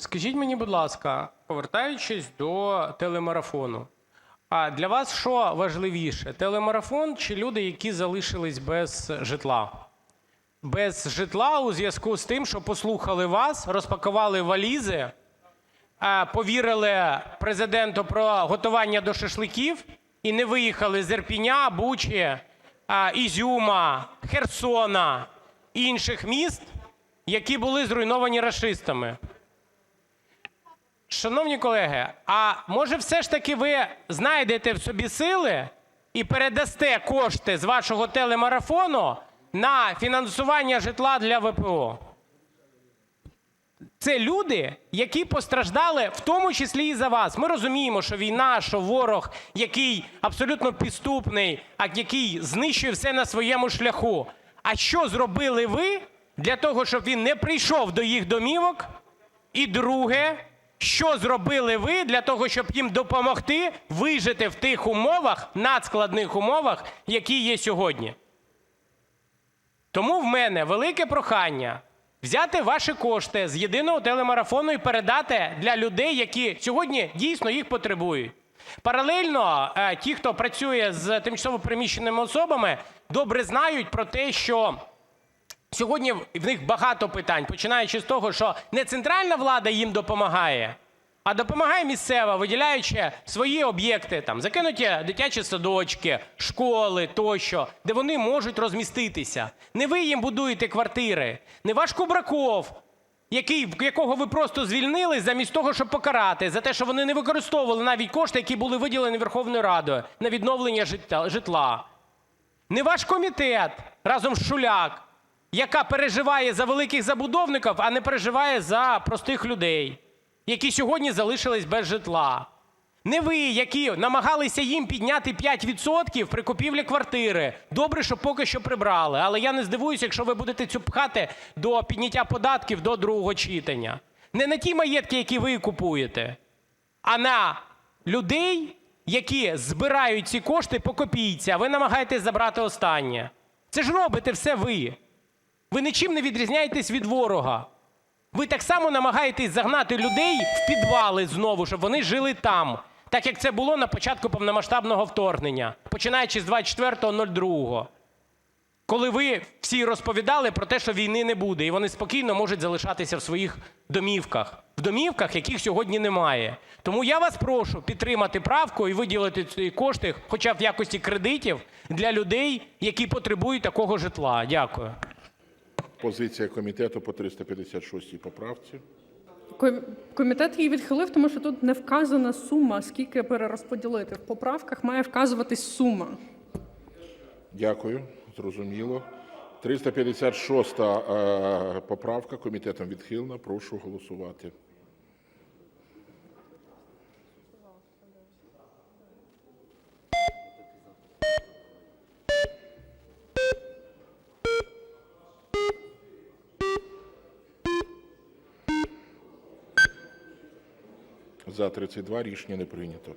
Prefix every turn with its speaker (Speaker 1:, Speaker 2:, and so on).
Speaker 1: Скажіть мені, будь ласка, повертаючись до телемарафону, а для вас що важливіше: телемарафон чи люди, які залишились без житла? Без житла у зв'язку з тим, що послухали вас, розпакували валізи, повірили президенту про готування до шашликів і не виїхали з Ірпіня, Бучі, Ізюма, Херсона інших міст, які були зруйновані рашистами. Шановні колеги, а може все ж таки ви знайдете в собі сили і передасте кошти з вашого телемарафону на фінансування житла для ВПО? Це люди, які постраждали в тому числі і за вас. Ми розуміємо, що війна, що ворог, який абсолютно підступний, а який знищує все на своєму шляху. А що зробили ви для того, щоб він не прийшов до їх домівок? І друге, що зробили ви для того, щоб їм допомогти вижити в тих умовах, надскладних умовах, які є сьогодні? Тому в мене велике прохання взяти ваші кошти з єдиного телемарафону і передати для людей, які сьогодні дійсно їх потребують. Паралельно е, ті, хто працює з тимчасово переміщеними особами, добре знають про те, що Сьогодні в них багато питань, починаючи з того, що не центральна влада їм допомагає, а допомагає місцева, виділяючи свої об'єкти, там закинуті дитячі садочки, школи тощо, де вони можуть розміститися. Не ви їм будуєте квартири, не ваш Кубраков, який, якого ви просто звільнили замість того, щоб покарати за те, що вони не використовували навіть кошти, які були виділені Верховною Радою на відновлення житла-. Не ваш комітет разом з Шуляк, яка переживає за великих забудовників, а не переживає за простих людей, які сьогодні залишились без житла. Не ви, які намагалися їм підняти 5% при купівлі квартири. Добре, що поки що прибрали. Але я не здивуюся, якщо ви будете цю пхати до підняття податків до другого читання. Не на ті маєтки, які ви купуєте, а на людей, які збирають ці кошти по копійці, а ви намагаєтесь забрати останнє. Це ж робите все ви. Ви нічим не відрізняєтесь від ворога. Ви так само намагаєтесь загнати людей в підвали знову, щоб вони жили там, так як це було на початку повномасштабного вторгнення, починаючи з 24.02, коли ви всі розповідали про те, що війни не буде, і вони спокійно можуть залишатися в своїх домівках, в домівках, яких сьогодні немає. Тому я вас прошу підтримати правку і виділити ці кошти, хоча б в якості кредитів, для людей, які потребують такого житла. Дякую.
Speaker 2: Позиція комітету по 356 поправці.
Speaker 3: Ком- Комітет її відхилив, тому що тут не вказана сума, скільки перерозподілити. В поправках має вказуватись сума.
Speaker 2: Дякую, зрозуміло. 356 е, поправка комітетом відхилена. Прошу голосувати. За 32 рішення не прийнято.